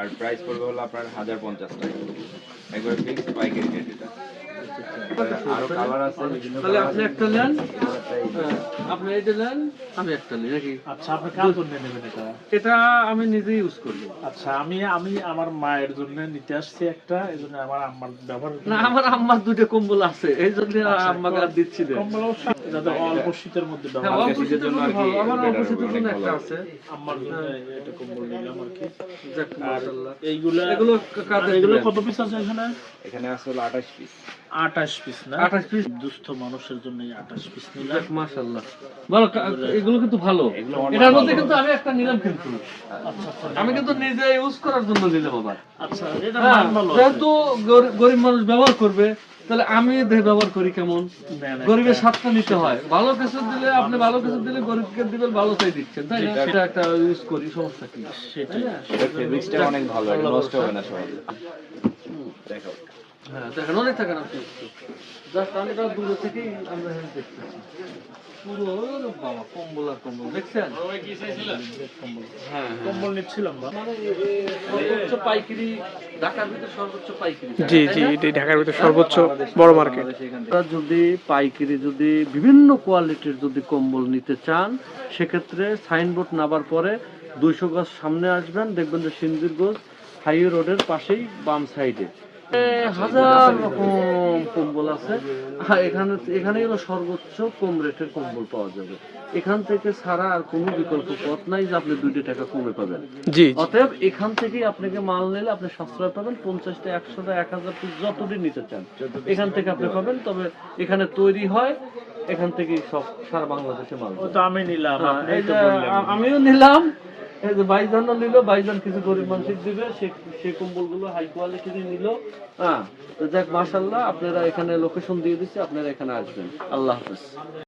আর price পড়বে হলো আপনার হাজার পঞ্চাশ টাকা। একবার ফিক্স পাইকারি রেট এটা আরও কালার আছে। তাহলে আপনি একটা নেন। হ্যাঁ, আপনি এটা নেন আমি একটা নিই নাকি? আচ্ছা আপনি কার জন্য নেবেন এটা? এটা আমি নিজে ইউজ করব। আচ্ছা আমি আমি আমার মায়ের জন্য নিতে আসছি একটা এই জন্য আমার আম্মার ব্যবহার না আমার আম্মার দুটো কম্বল আছে এই জন্য আচ্ছা, আম্মাকে আর দিচ্ছি না কম্বল যাতে অল্প শীতের মধ্যে হ্যাঁ, ব্যবহার অল্প শীতের জন্য ভালো আমার অল্প শীতের জন্য একটা আছে। আম্মার জন্য এটা কম্বল নিলাম আর কি। যাক, মাশাআল্লাহ। এইগুলা এগুলো এগুলো কত পিস আছে এখানে? এখানে আছে হলো আঠাশ পিস আঠাশ পিস না? 28 piece? দুস্থ মানুষের জন্য আঠাশ পিস নিলাম। যাক, ভালো এগুলো কিন্তু ভালো। এটার মধ্যে কিন্তু আমি একটা নিলাম কিন্তু। আচ্ছা আচ্ছা। আমি কিন্তু নিজে ইউজ করার জন্য নিলাম আবার। আচ্ছা এটা হ্যাঁ, ভালো যেহেতু গরিব মানুষ ব্যবহার করবে তাহলে আমি ব্যবহার করি কেমন? গরিবের স্বাদটা নিতে হয়। ভালো কিছু দিলে আপনি ভালো কিছু দিলে গরিবকে দিবেন ভালো চাই দিচ্ছেন তাই না? এটা একটা ইউজ করি সমস্যা কি? সেটাই। অনেক ভালো নষ্ট হবে না সহজে দেখো হ্যাঁ দেখেন অনেক থাকেন আপনি জাস্ট আমি এটা দূরে থেকেই আমরা দেখতেছি। পুরো বাবা কম্বল আর কম্বল দেখছেন? কম্বল। হ্যাঁ হ্যাঁ। কম্বল নিচ্ছিলাম মানে এ- এ- সর্বোচ্চ পাইকারি ঢাকার ভিতরে সর্বোচ্চ পাইকারি জি জি এটি ঢাকার ভিতরে সর্বোচ্চ বড় মার্কেট। যদি পাইকারি যদি বিভিন্ন কোয়ালিটির যদি কম্বল নিতে চান সেক্ষেত্রে সাইনবোর্ড নামার পরে দুইশো গজ সামনে আসবেন দেখবেন যে সিন্দির গজ হাইওয়ে রোডের পাশেই বাম সাইডে। হাজার রকম কম্বল আছে। এখানে এখানে হলো সর্বোচ্চ কম রেটের কম্বল পাওয়া যাবে। এখান থেকে ছাড়া আর কোনো বিকল্প পথ নাই যে আপনি দুইটা টাকা কমে পাবেন। জি অতএব এখান থেকেই আপনাকে মাল নিলে আপনি সাশ্রয় পাবেন। পঞ্চাশটা একশোটা এক হাজার পিস যতদিন নিতে চান। এখান থেকে আপনি পাবেন। তবে এখানে তৈরি হয় এখান থেকেই সব সারা বাংলাদেশে মাল ও তো আমি নিলাম হ্যাঁ, আমিও নিলাম। এই যে বাইজানও নিল বাইজান কিছু গরিব মানুষের দিবে, সে সে কম্বলগুলো হাই কোয়ালিটির নিল। হ্যাঁ যাক মাশাল্লাহ আপনারা এখানে লোকেশন দিয়ে দিচ্ছি আপনারা এখানে আসবেন। আল্লাহ হাফেজ।